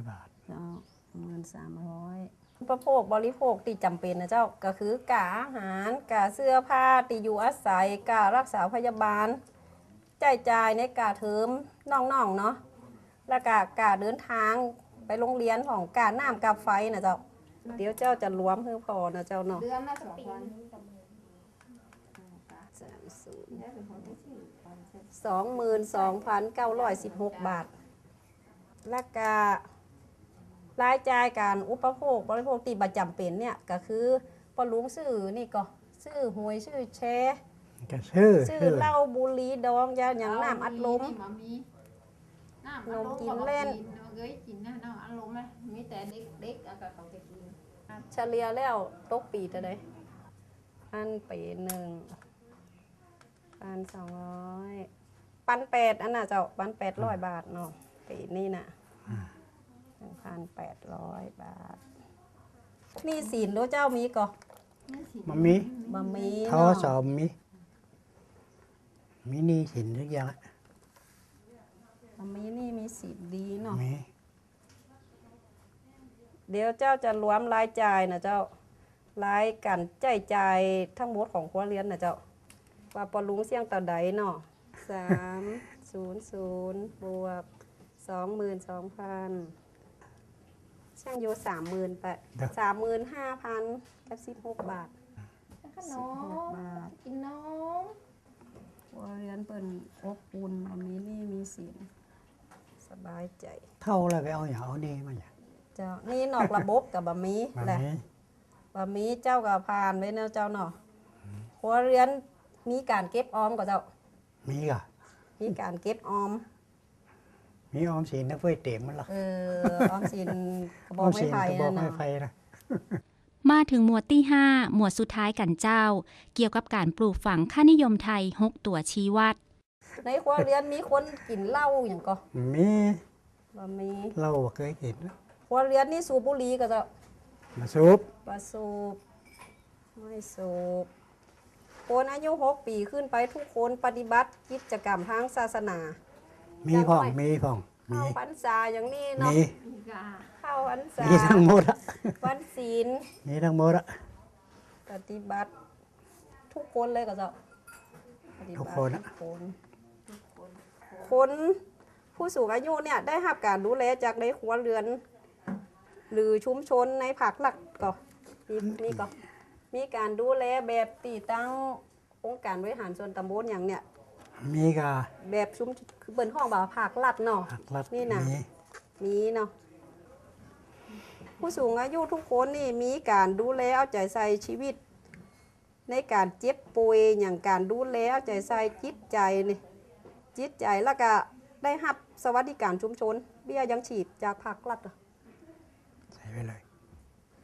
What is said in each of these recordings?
อยบาทเจ้าหมื่นสามร้อยอุปโภคบริโภคที่จำเป็นนะเจ้าก็คือกาอาหารกาเสื้อผ้าที่อยู่อาศัยการักษาพยาบาลจ่ายจ่ายในกาเทอมน้องๆเนาะแล้วก็กาเดินทางไปโรงเรียนของกาน้ำกาไฟนะเจ้าเดี๋ยวเจ้าจะรวมให้พอนะเจ้าเนาะเดือนละสองพันสามศูนย์ได้เป็นคนที่สี่พันเสร็จสองหมื่นสองพันเก้าร้อยสิบหกบาทและกา รายจ่ายการอุปโภคบริโภคที่ประจำเป็นเนี่ยก็คือปอลุงซื้อนี่ก็ซื้อหวยซื้อแชร์ก็ชื่อซื้อชื่อเหล้าบุหรี่ดองยาอย่างน้ำอัดลมมามีน้ำอัดลนมมกินเล่นเอ้ยกินนะน้ำอัดลมไหมมีแต่เด็กเด็กๆอะก็เขาจะกินเฉลี่ยแล้วตกปีเท่าไดพันปีหนึ่งพันสองร้อยปันแปดอันน่ะเจ้าปันแปดร้อยบาทเนาะปีนี้น่ะ หนึ่งพันแปดร้อยบาทหนี่สินโดเจ้ามีก่อมันมีบะมีทอเนาะสอบมีมีหนี่สินทุกอย่างบะมีนี่มีสินดีเนาะ มีเดี๋ยวเจ้าจะรวมรายจ่ายนะเจ้ารายกันใจายจ่ายทั้งหมดของครัวเรือนนะเจ้าว่าปอลุงเสี่ยงต่อใดเนาะสามศูนย์ศูนย์บวกสองหมื่นสองพัน ช่างอยู่สามหมื่นไปสามหมื่นห้าพันกับสิบหกบาทขนมบาทกินนมครัวเรือนเปิ่นอบอุ่นอันนี้นี่มีสินสบายใจ เท่าแล้วไปเอาอย่างเอานี่มาอย่างเจ้านี่นอกระบบกับบะหมี่มาแหละนี้บะหมี่เจ้ากับพานไว้เนาะเจ้าเนาะครัวเรือนมีการเก็บออมกับเจ้า มีกะมีการเก็บออม มีออมสินนักเว้ยเต็มมันละเออออมสินกระบอออกมไม้สินไผ่กระบอกนั่นไม้น่ะไฟนะมาถึงหมวดที่ 5 หมวดสุดท้ายกันเจ้า เกี่ยวกับการปลูกฝังค่านิยมไทย 6 ตัวชี้วัด ในครัวเรือนมีคนกินเหล้าอย่างก็มีบะหมี่เราบ่เคยเห็นนะครัวเรือนนี่สูบบุหรี่กับเจ้ามาซุปปลาสูบไม่สูบคนอายุหกปีขึ้นไปทุกคนปฏิบัติกิจกรรมทางศาสนา มีพ่องมีพ่องมี เข้าพรรษาอย่างนี้เนาะมีมีกาเข้าพรรษามีทั้งหมดอะวันศีลมีทั้งหมดอะปฏิบัติ ทุกคนเลยก็เจ้าปฏิบัติทุกคนอะทุกคนคนผู้สูงอายุเนี่ยได้รับการดูแลจากในครัวเรือน หรือชุมชนในภาคหลักก็มีนี่ก็มีการดูแลแบบตีตั้งองค์การบริหารส่วนตำบลอย่างเนี่ย มีกะแบบชุมคือเปินห้องแบบภาครัฐเนาะผักลัดนี่น่ะมีมีเนาะผู้สูงอายุทุกคนนี่มีการดูแลเอาใจใส่ชีวิต ในการเจ็บป่วยอย่างการดูแลเอาใจใส่จิตใจนี่จิตใจแล้วก็ได้รับสวัสดิการชุมชน เบี้ยยังฉีดจากภาครัฐอะใส่ไปเลย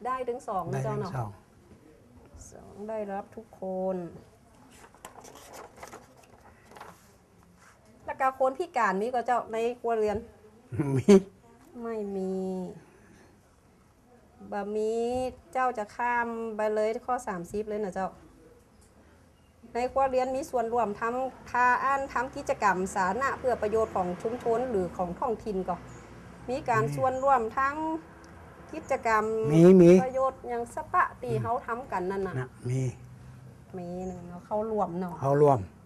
ได้ถึงสองได้นะเจ้าทั้งเนาะสองสองได้รับทุกคน แล้วก็คนพิการมีก็เจ้าในครัวเรือน มีไม่มีบะมีเจ้าจะข้ามไปเลยข้อ30เลยนะเจ้า ในครัวเรือนมีส่วนร่วมทำทาอ่านทำกิจกรรมสาธารณะเพื่อประโยชน์ของชุมชนหรือของท้องถิ่นก็มีการส่วนร่วมทั้งกิจกรรมมีมีประโยชน์อย่างสปะตีเขาทำกันนั่นน่ะนะมีมีหนึ่งเนาะเข้ารวมเนาะเอารวมเจ้า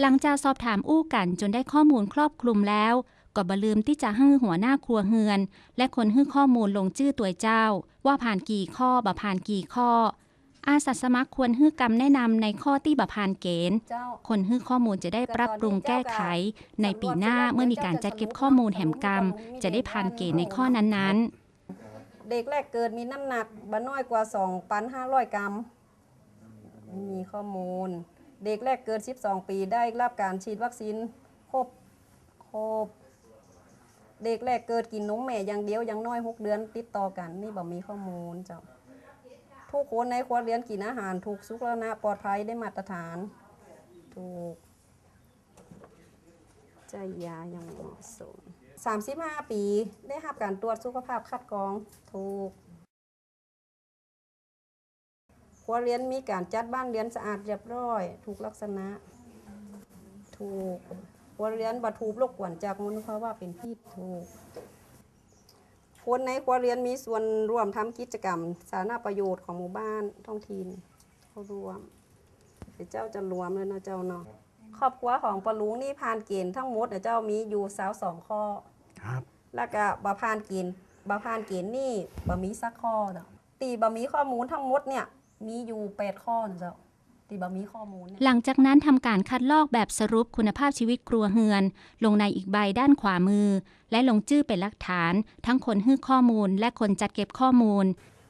หลังจากสอบถามอู้กันจนได้ข้อมูลครอบคลุมแล้ว ก็บลืมที่จะให้หัวหน้าครัวเฮือน และคนให้ข้อมูลลงชื่อตัวเจ้า ว่าผ่านกี่ข้อบ่ผ่านกี่ข้อ อาสาสมัครควรให้กำแนะนำในข้อที่บ่ผ่านเกณฑ์ คนให้ข้อมูลจะได้ปรับปรุงแก้ไข ในปีหน้าเมื่อมีการจัดเก็บข้อมูลแห่มกรรม จะได้ผ่านเกณฑ์ในข้อนั้นๆเด็กแรกเกิดมีน้ำหนักบ่น้อยกว่า 2,500 กรัม มีข้อมูล เด็กแรกเกิด12 ปีได้รับการฉีดวัคซีนครบครบเด็กแรกเกิดกินนมแม่อย่างเดียวอย่างน้อย 6 เดือนติดต่อกันนี่บ่มีข้อมูลเจ้าทุกคนในครัวเรือนกินอาหารถูกสุขลักษณะปลอดภัยได้มาตรฐาน ถูกใจยาอย่างเหมาะสม35 ปีได้รับการตรวจสุขภาพคัดกรองถูก ครัวเรือนมีการจัดบ้านเรือนสะอาดเรียบร้อย ถูกลักษณะ ถูกครัวเรือนบัถูกรบกวนจากมลภาวะเป็นพิษถูก คนในครัวเรือนมีส่วนร่วมทำกิจกรรม สาธารณประโยชน์ของหมู่บ้านท้องถิ่นเขารวมเดี๋ยวเจ้าจะรวมเลยเนาะเจ้าเนาะครอบครัวของปะลุงนี่ผ่านเกณฑ์ทั้งหมดเดี๋ยวเจ้ามีอยู่สาวสองข้อครับ แล้วก็บะผ่านเกณฑ์บะผ่านเกณฑ์นี่บะมีสักข้อเนาะตีบะมีข้อมูลทั้งหมดเนี่ย มีอยู่แปดข้อนะเจ้าตีบะมีข้อมูลเนี่ยหลังจากนั้นทำการคัดลอกแบบสรุปคุณภาพชีวิตครัวเฮือน ลงในอีกใบด้านขวามือ และลงชื่อเป็นหลักฐาน ทั้งคนให้ข้อมูล และคนจัดเก็บข้อมูล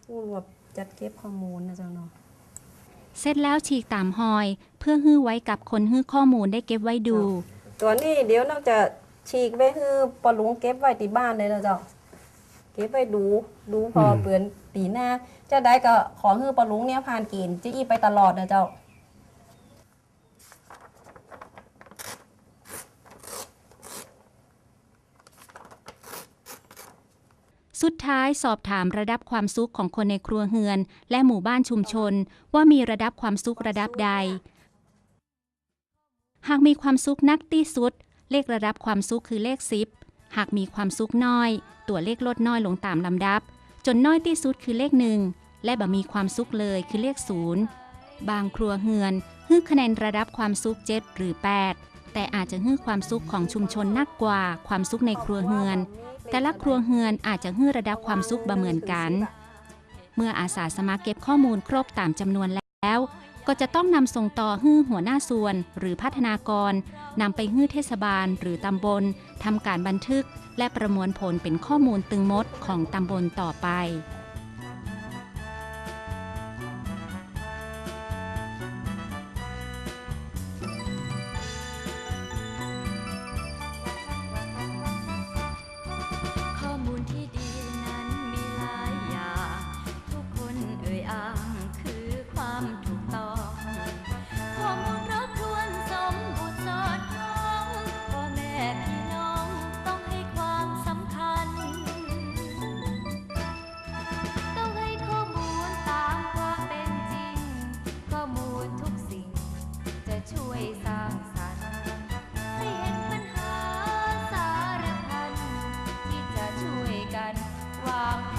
ผู้รวบจัดเก็บข้อมูลนะเจ้าเนาะเสร็จแล้วฉีกตามหอย เพื่อฮื้อไว้กับคนฮื้อข้อมูลได้เก็บไว้ดู ตัวนี้เดี๋ยวนอกจะฉีกไว้คือปะลุงเก็บไว้ที่บ้านเลยนะเจ้า เก็บไว้ดูดูพออม เปือนปีหน้าจะได้ก็ขอคือปะลุงเนี่ยผ่านเกณฑ์จะอีไปตลอดนะเจ้า สุดท้ายสอบถามระดับความสุขของคนในครัวเฮือน และหมู่บ้านชุมชน ว่ามีระดับความสุขระดับใด หากมีความสุขนักที่สุด เลขระดับความสุขคือเลขสิบ หากมีความสุขน้อย ตัวเลขลดน้อยลงตามลำดับ จนน้อยที่สุดคือเลขหนึ่งและบ่มีความสุขเลยคือเลขศูนย์บางครัวเฮือนฮื้อคะแนนระดับความสุขเจ็ดหรือ 8 แต่อาจจะฮื้อความสุขของชุมชนนักกว่าความสุขในครัวเฮือน แต่ละครัวเฮือนอาจจะฮื้อระดับความสุขบ่เหมือนกัน เมื่ออาสาสมัครเก็บข้อมูลครบตามจำนวนแล้ว ก็จะต้องนำส่งต่อฮื้อหัวหน้าส่วนหรือพัฒนากรนำไปฮื้อเทศบาลหรือตำบลทำการบันทึก และประมวลผลเป็นข้อมูลตึงมดของตำบลต่อไป o'clock.